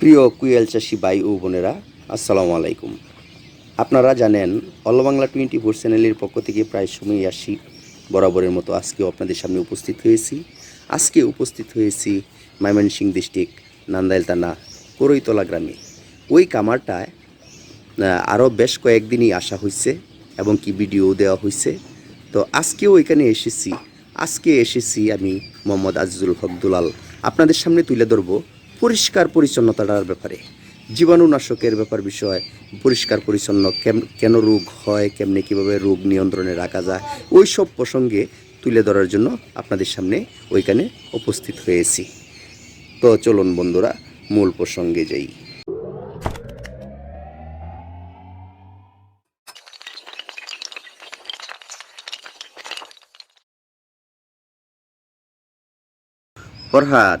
প্রিয় কুয়েল চাষি ভাই ও বোনেরা, আসসালামু আলাইকুম। আপনারা জানেন, অল বাংলা টোয়েন্টি ফোর চ্যানেলের পক্ষ থেকে প্রায় সময় আসি, বরাবরের মতো আজকেও আপনাদের সামনে উপস্থিত হয়েছি। আজকে উপস্থিত হয়েছি ময়মনসিং ডিস্ট্রিক্ট নান্দাইল থানা করইতলা গ্রামে। ওই কামারটায় আরও বেশ কয়েকদিনই আসা হয়েছে এবং কি ভিডিও দেওয়া হয়েছে। তো আজকেও এখানে এসেছি। আজকে এসেছি আমি মোহাম্মদ আজিজুল হক দুলাল। আপনাদের সামনে তুলে ধরবো পরিষ্কার পরিচ্ছন্নতার ব্যাপারে। জীবাণুনাশকের ব্যাপার বিষয়, পরিষ্কার পরিচ্ছন্ন কেন রোগ হয়, কেমনে কীভাবে রোগ নিয়ন্ত্রণে রাখা যায় ওই সব প্রসঙ্গে তুলে ধরার জন্য আপনাদের সামনে ওইখানে উপস্থিত হয়েছি। তো চলুন বন্ধুরা, মূল প্রসঙ্গে যাই। ফরহাদ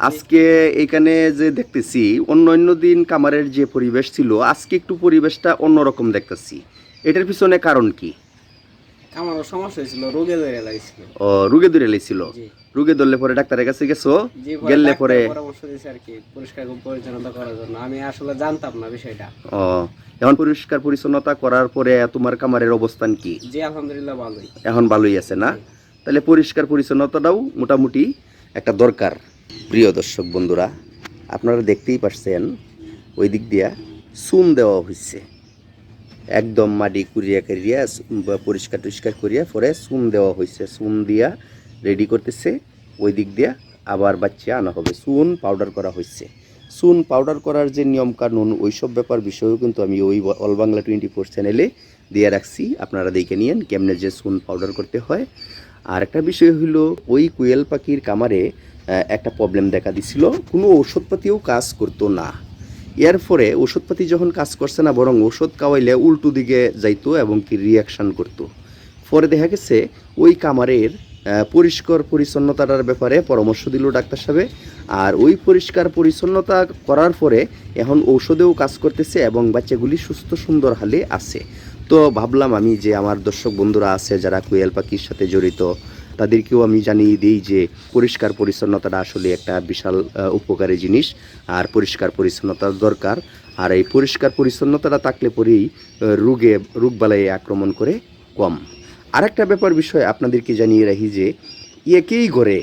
আজকে এখানে যে দেখতেছি অন্য অন্য দিন কামারের যে পরিবেশ ছিল আজকে একটু পরিবেশটা অন্যরকম দেখতেছি। এটার পিছনে কারণ কি? আমারও সমস্যা হয়েছিল রোগে ধরে লাগছিল। ও রুগে ধরে লেছিল জি। রুগে ধরলে পরে ডাক্তারের কাছে গেছো? গেলে পরে পরামর্শ দিয়েছে আর কি পরিষ্কার পরিচ্ছন্নতা করার জন্য। আমি আসলে জানতাম না বিষয়টা। ও এখন পরিষ্কার পরিচ্ছন্নতা করার পরে তোমার কামারের অবস্থান কি? জি আলহামদুলিল্লাহ ভালোই। এখন ভালোই আছে না? তাহলে পরিষ্কার পরিচ্ছন্নতাটাও মোটামুটি একটা দরকার। প্রিয় দর্শক বন্ধুরা, আপনারা দেখতেই পাচ্ছেন ওই দিক দিয়া চুন দেওয়া হয়েছে একদম মাটি কুড়িয়া করিয়া পরিষ্কার টরিষ্কার করিয়া পরে চুন দেওয়া হয়েছে চুন দিয়া রেডি করতেছে ওই দিক দিয়া আবার বাচ্চা আনা হবে। চুন পাউডার করা হয়েছে চুন পাউডার করার যে নিয়ম কানুন ওইসব ব্যাপার বিষয়েও কিন্তু আমি ওই অল বাংলা টোয়েন্টি ফোর চ্যানেলে দিয়ে রাখছি। আপনারা দেখে নিয়েন কেমনে যে চুন পাউডার করতে হয়। আর একটা বিষয় হলো ওই কুয়েল পাখির কামারে একটা প্রবলেম দেখা দিছিল। কোনো ওষুধপাতিও কাজ করতো না। এর ফলে ওষুধপাতি যখন কাজ করছে না, বরং ওষুধ খাওয়াইলে উল্টো দিকে যাইতো এবং কি রিয়াকশান করতো। পরে দেখা গেছে, ওই কামারের পরিষ্কার পরিচ্ছন্নতার ব্যাপারে পরামর্শ দিল ডাক্তার সাহেব। আর ওই পরিষ্কার পরিচ্ছন্নতা করার পরে এখন ঔষধেও কাজ করতেছে এবং বাচ্চাগুলি সুস্থ সুন্দর হালে আছে। তো ভাবলাম আমি যে আমার দর্শক বন্ধুরা আছে, যারা কোয়েল পাখির সাথে জড়িত তাদেরকেও আমি জানিয়ে দিই যে পরিষ্কার পরিচ্ছন্নতাটা আসলে একটা বিশাল উপকারী জিনিস। আর পরিষ্কার পরিচ্ছন্নতার দরকার। আর এই পরিষ্কার পরিচ্ছন্নতাটা থাকলে পরেই রোগে রোগবালাই আক্রমণ করে কম। আরেকটা ব্যাপার বিষয় আপনাদেরকে জানিয়ে রাখি যে, একেই ঘরে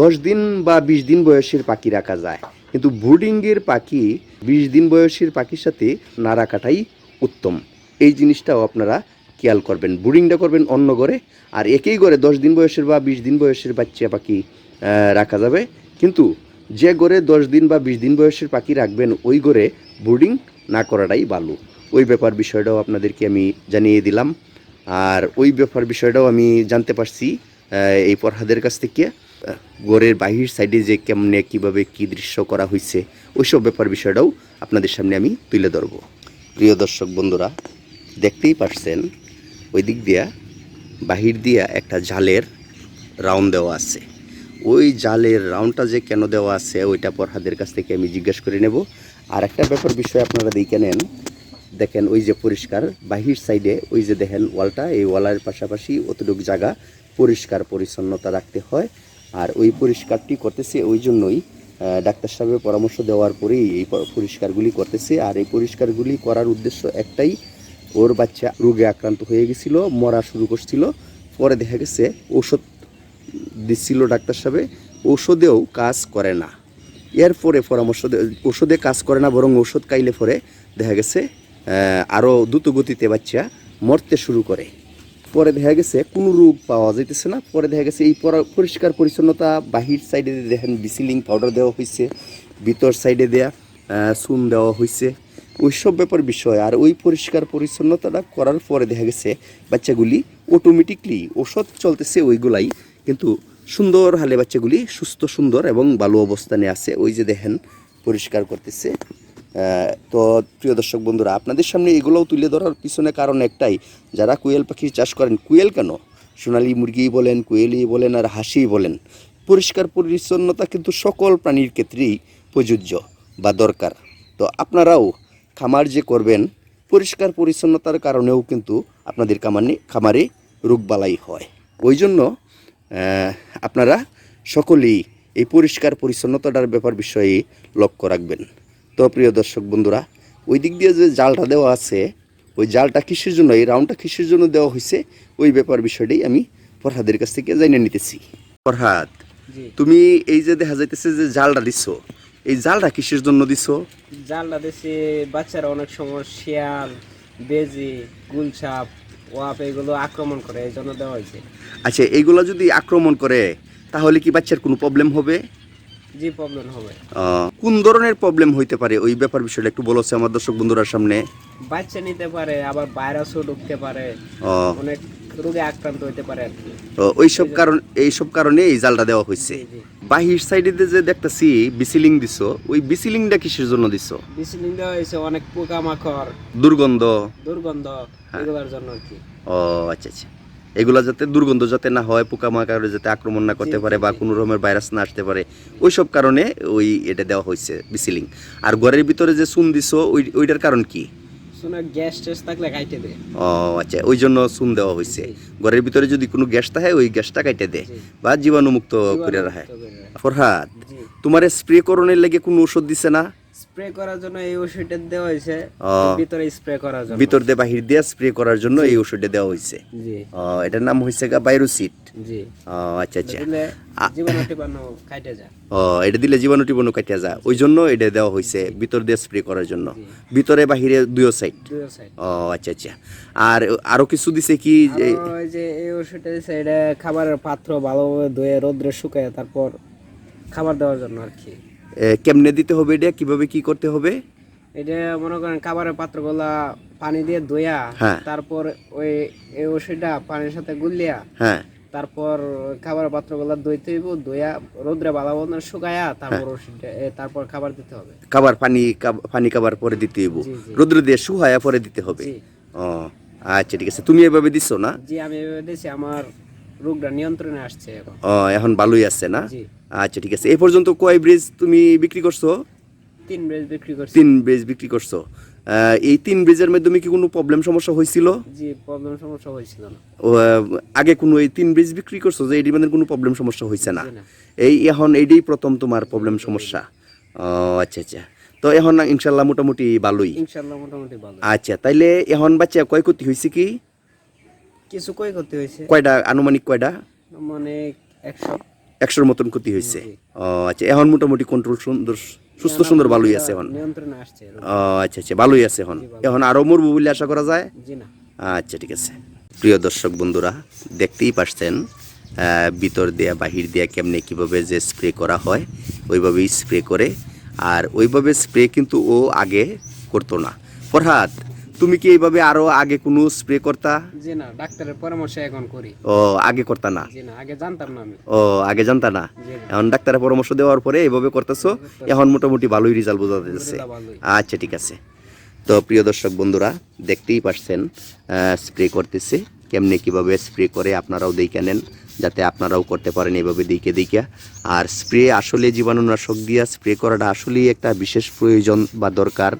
দশ দিন বা বিশ দিন বয়সের পাখি রাখা যায়। কিন্তু ব্রুডিংয়ের পাখি, বিশ দিন বয়সের পাখির সাথে না রাখাটাই উত্তম। এই জিনিসটাও আপনারা খেয়াল করবেন ব্রুডিংটা করবেন অন্য ঘরে, আর একই ঘরে দশ দিন বয়সের বা বিশ দিন বয়সের বাচ্চা পাখি রাখা যাবে। কিন্তু যে ঘরে দশ দিন বা বিশ দিন বয়সের পাখি রাখবেন, ওই ঘরে ব্রুডিং না করাটাই ভালো। ওই ব্যাপার বিষয়টাও আপনাদেরকে আমি জানিয়ে দিলাম। আর ওই ব্যাপার বিষয়টাও আমি জানতে পারছি এই পরহাদের কাছ থেকে। ঘরের বাহির সাইডে যে কেমনে, কীভাবে, কি দৃশ্য করা হয়েছে ওইসব ব্যাপার বিষয়টাও আপনাদের সামনে আমি তুলে ধরবো। প্রিয় দর্শক বন্ধুরা, দেখতেই পারছেন ওই দিক দিয়া, বাহির দিয়া একটা জালের রাউন্ড দেওয়া আছে। ওই জালের রাউন্ডটা যে কেন দেওয়া আছে, ওইটা পরহাদের কাছ থেকে আমি জিজ্ঞেস করে নেব। আর একটা ব্যাপার বিষয় আপনারা দেখে নেন। দেখেন, ওই যে পরিষ্কার, বাহির সাইডে ওই যে দেখেন ওয়ালটা, এই ওয়ালের পাশাপাশি অতটুকু জায়গা পরিষ্কার, পরিচ্ছন্নতা রাখতে হয়। আর ওই পরিষ্কারটি করতেছে ওই জন্যই ডাক্তার সাহেবের পরামর্শ দেওয়ার পরেই এই পরিষ্কারগুলি করতেছে। আর এই পরিষ্কারগুলি করার উদ্দেশ্য একটাই ওর বাচ্চা রোগে আক্রান্ত হয়ে গেছিল, মরা শুরু করছিল। পরে দেখা গেছে ঔষধ দিচ্ছিল ডাক্তার সাহেব, ঔষধেও কাজ করে না। এরপরে পরামর্শ ওষুধে কাজ করে না, বরং ওষুধ খাইলে পরে দেখা গেছে আরও দ্রুত গতিতে বাচ্চা মরতে শুরু করে। পরে দেখা গেছে কোনো রোগ পাওয়া যাইতেছে না। পরে দেখা গেছে এই পরিষ্কার পরিচ্ছন্নতা, বাহির সাইডে দেখেন, বিসিলিং পাউডার দেওয়া হয়েছে ভিতর সাইডে দেয়া চুন দেওয়া হয়েছে ওইসব ব্যাপার বিষয়, আর ওই পরিষ্কার পরিচ্ছন্নতাটা করার পরে দেখা গেছে বাচ্চাগুলি অটোমেটিকলি ওষুধ চলতেছে ওইগুলাই, কিন্তু সুন্দর হালে বাচ্চাগুলি সুস্থ, সুন্দর এবং ভালো অবস্থানে আছে, ওই যে দেখেন পরিষ্কার করতেছে। তো প্রিয় দর্শক বন্ধুরা, আপনাদের সামনে এগুলোও তুলে ধরার পিছনে কারণ একটাই, যারা কুয়েল পাখি চাষ করেন, কুয়েল কেন? সোনালি মুরগি বলেন, কুয়েলই বলেন, আর হাসিই বলেন। পরিষ্কার পরিচ্ছন্নতা কিন্তু সকল প্রাণীর ক্ষেত্রেই প্রযোজ্য বা দরকার। তো আপনারাও খামার যে করবেন পরিষ্কার পরিচ্ছন্নতার কারণেও কিন্তু আপনাদের খামারে খামারে রোগবালাই হয়। ওই জন্য আপনারা সকলেই এই পরিষ্কার পরিচ্ছন্নতাটার ব্যাপার বিষয়ে লক্ষ্য রাখবেন। তো প্রিয় দর্শক বন্ধুরা ওই দিক দিয়ে যে জালটা দেওয়া আছে ওই জালটা কিসের জন্য এই রাউন্ডটা কিসের জন্য দেওয়া হয়েছে ওই ব্যাপার বিষয়টাই আমি ফরহাদের কাছ থেকে জানিয়ে নিতেছি। ফরহাদ তুমি এই যে দেখা যাইতেছে যে জালটা দিছ এই জালটা কিসের জন্য দিছ? জালটা দেশে বাচ্চারা অনেক সময় শিয়াল বেজি গুলছাপ ওয়াপ এগুলো আক্রমণ করে এই জন্য দেওয়া হয়েছে। আচ্ছা এইগুলা যদি আক্রমণ করে তাহলে কি বাচ্চার কোনো প্রবলেম হবে? জি প্রবলেম হবে। কোন ধরনের প্রবলেম হইতে পারে? ওই ব্যাপার বিষয়টা একটু বলছে আমার দর্শক বন্ধুরা সামনে। বাচ্চা নিতে পারে আবার ভাইরাসও ঢুকতে পারে। অনেক রোগে আক্রান্ত হতে পারে আর কি। তো ওইসব কারণ এইসব কারণে এই জালটা দেওয়া হয়েছে বাহির সাইডে যে দেখতেছি বিসিলিং দিছো ওই বিসিলিংটা কিসের জন্য দিছো? বিসিলিং দেওয়া হয়েছে অনেক পোকামাকড়। দুর্গন্ধ। দুর্গন্ধ এগুলোর জন্য আর কি। ও আচ্ছা আচ্ছা। এগুলা যাতে দুর্গন্ধ যাতে না হয় পোকামাকড়ে যাতে আক্রমণ না করতে পারে বা। কোনো রকমের ভাইরাস না আসতে পারে ওইসব কারণে ওই এটা দেওয়া হয়েছে বিসিলিং। আর ঘরের ভিতরে যে চুন দিছো ওই ওইটার কারণ কি? গ্যাস টেস থাকলে খাইতে দেয় ও আচ্ছা ওই জন্য চুন দেওয়া হয়েছে ঘরের ভিতরে যদি কোনো গ্যাস থাকে ওই গ্যাসটা কাইটে দেয় বা জীবাণুমুক্ত করে রাখে। করে রাখে। ফরহাদ তোমার স্প্রে করণের লেগে কোনো ওষুধ দিছে না? স্প্রে করার জন্য এই ওষুধটা দেওয়া হয়েছে। ভিতরে স্প্রে করার জন্য। ভিতর দিয়ে বাহির দিয়ে স্প্রে করার জন্য এই ওষুধটা দেওয়া হয়েছে। জি। এটার নাম হয়েছে গা বাইরোসিট জি। আচ্ছা আচ্ছা। দিলে আ- জীবাণু টিবাণু খাইতে যায়। ও এটা দিলে জীবাণু টিবাণু কাটিয়া যায়। ওই জন্য এটা দেওয়া হয়েছে ভিতর দিয়ে স্প্রে করার জন্য। ভিতরে বাহিরে দুই সাইড। ও আচ্ছা আচ্ছা। আর আরও কিছু দিছে কি যে ওই যে এই ওষুধটা দিছে এটা খাবারের পাত্র ভালোভাবে ধুয়ে রোদ্রে শুকায় তারপর খাবার দেওয়ার জন্য আর কি। কেমনে দিতে হবে এটা কীভাবে কি করতে হবে? এটা মনে করেন খাবারের পাত্রগুলা পানি দিয়ে ধুইয়া হ্যাঁ। তারপর ওই এই ওষুধটা পানির সাথে গুলিয়া হ্যাঁ। তারপর খাবার পাত্রগুলা ধুইতে হইব ধুইয়া রোদ্রে ভালো মতন শুকায়া তারপর ওষুধটা তারপর খাবার দিতে হবে। খাবার পানি পানি খাবার পরে দিতে হইব। জি। দিয়ে সুহায়া পরে দিতে হবে। ও আচ্ছা ঠিক আছে। তুমি এভাবে দিছো না? জি আমি এভাবে দিছি। আমার রোগটা নিয়ন্ত্রণে আসছে এখন। ও এখন ভালোই আছে না? আচ্ছা ঠিক আছে। এই পর্যন্ত কয় ব্রিজ তুমি বিক্রি করছ? তিন ব্রেজ বিক্রি করছি। তিন ব্রিজ বিক্রি করছ। এই তিন ব্রিজের মাধ্যমে কি কোনো প্রবলেম সমস্যা হয়েছিল? জি প্রবলেম সমস্যা হয়েছিল না। আগে কোনো এই তিন ব্রিজ বিক্রি করছ যে এটির মধ্যে কোনো প্রবলেম সমস্যা হয়েছে না? এই এখন এইটাই প্রথম তোমার প্রবলেম সমস্যা। ও আচ্ছা আচ্ছা। তো এখন ইনশাল্লাহ মোটামুটি ভালোই। ইনশাল্লাহ মোটামুটি ভালো। আচ্ছা তাইলে এখন বাচ্চা কয় ক্ষতি হয়েছে কি? কিছু কই করতে হয়েছে? কয়টা আনুমানিক কয়টা? মানে একশো। একশোর মতন ক্ষতি হয়েছে। ও আচ্ছা এখন মোটামুটি কন্ট্রোল সুন্দর সুস্থ সুন্দর ভালোই আছে এখন। ও আচ্ছা আচ্ছা ভালোই আছে এখন। এখন আরও মরবো বলে আশা করা যায়? জি না। আচ্ছা ঠিক আছে। প্রিয় দর্শক বন্ধুরা দেখতেই পারছেন ভিতর দিয়া বাহির দিয়া কেমনে কীভাবে যে স্প্রে করা হয় ওইভাবেই স্প্রে করে। আর ওইভাবে স্প্রে কিন্তু ও আগে করতো না। ফরহাদ তুমি কি এইভাবে আরও আগে কোনো স্প্রে করতা? জি না ডাক্তারের পরামর্শ এখন করি। ও আগে করতা না? জি না আগে জানতাম না আমি। ও আগে জানতা না? এখন ডাক্তারের পরামর্শ দেওয়ার পরে এইভাবে করতেছো এখন মোটামুটি ভালোই রেজাল্ট বোঝা যাচ্ছে। আচ্ছা ঠিক আছে। তো প্রিয় দর্শক বন্ধুরা দেখতেই পারছেন স্প্রে করতেছে কেমনে কীভাবে স্প্রে করে আপনারাও দেখে নেন যাতে আপনারাও করতে পারেন এভাবে দিকে দিকে আর স্প্রে আসলে জীবাণুনাশক দিয়া স্প্রে করাটা আসলেই একটা বিশেষ প্রয়োজন বা দরকার।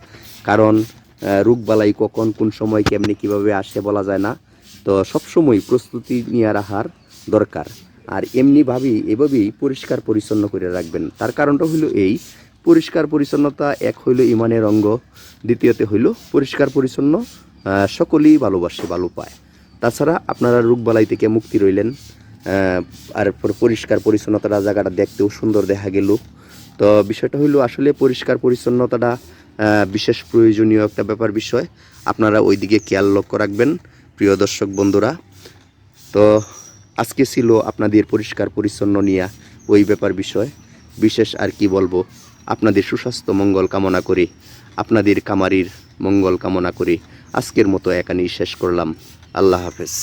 কারণ রোগবালাই কখন, কোন সময়, কেমনে, কীভাবে আসে বলা যায় না। তো সবসময় প্রস্তুতি নিয়ে রাখার দরকার। আর এমনিভাবেই এভাবেই পরিষ্কার পরিচ্ছন্ন করে রাখবেন। তার কারণটা হলো এই, পরিষ্কার পরিচ্ছন্নতা এক হইল ইমানের অঙ্গ, দ্বিতীয়তে হইল পরিষ্কার পরিচ্ছন্ন সকলেই ভালোবাসে, ভালো পায়। তাছাড়া আপনারা রোগবালাই থেকে মুক্তি রইলেন। আর পরিষ্কার পরিচ্ছন্নতাটা জায়গাটা দেখতেও সুন্দর দেখা গেল। তো বিষয়টা হইল আসলে পরিষ্কার পরিচ্ছন্নতাটা বিশেষ প্রয়োজনীয় একটা ব্যাপার বিষয়। আপনারা ওইদিকে খেয়াল লক্ষ্য রাখবেন, প্রিয় দর্শক বন্ধুরা। তো আজকে ছিল আপনাদের পরিষ্কার পরিচ্ছন্ন নিয়ে ওই ব্যাপার বিষয়। বিশেষ আর কি বলব, আপনাদের সুস্বাস্থ্য মঙ্গল কামনা করি, আপনাদের কামারির মঙ্গল কামনা করি। আজকের মতো এখানেই শেষ করলাম। আল্লাহ হাফেজ।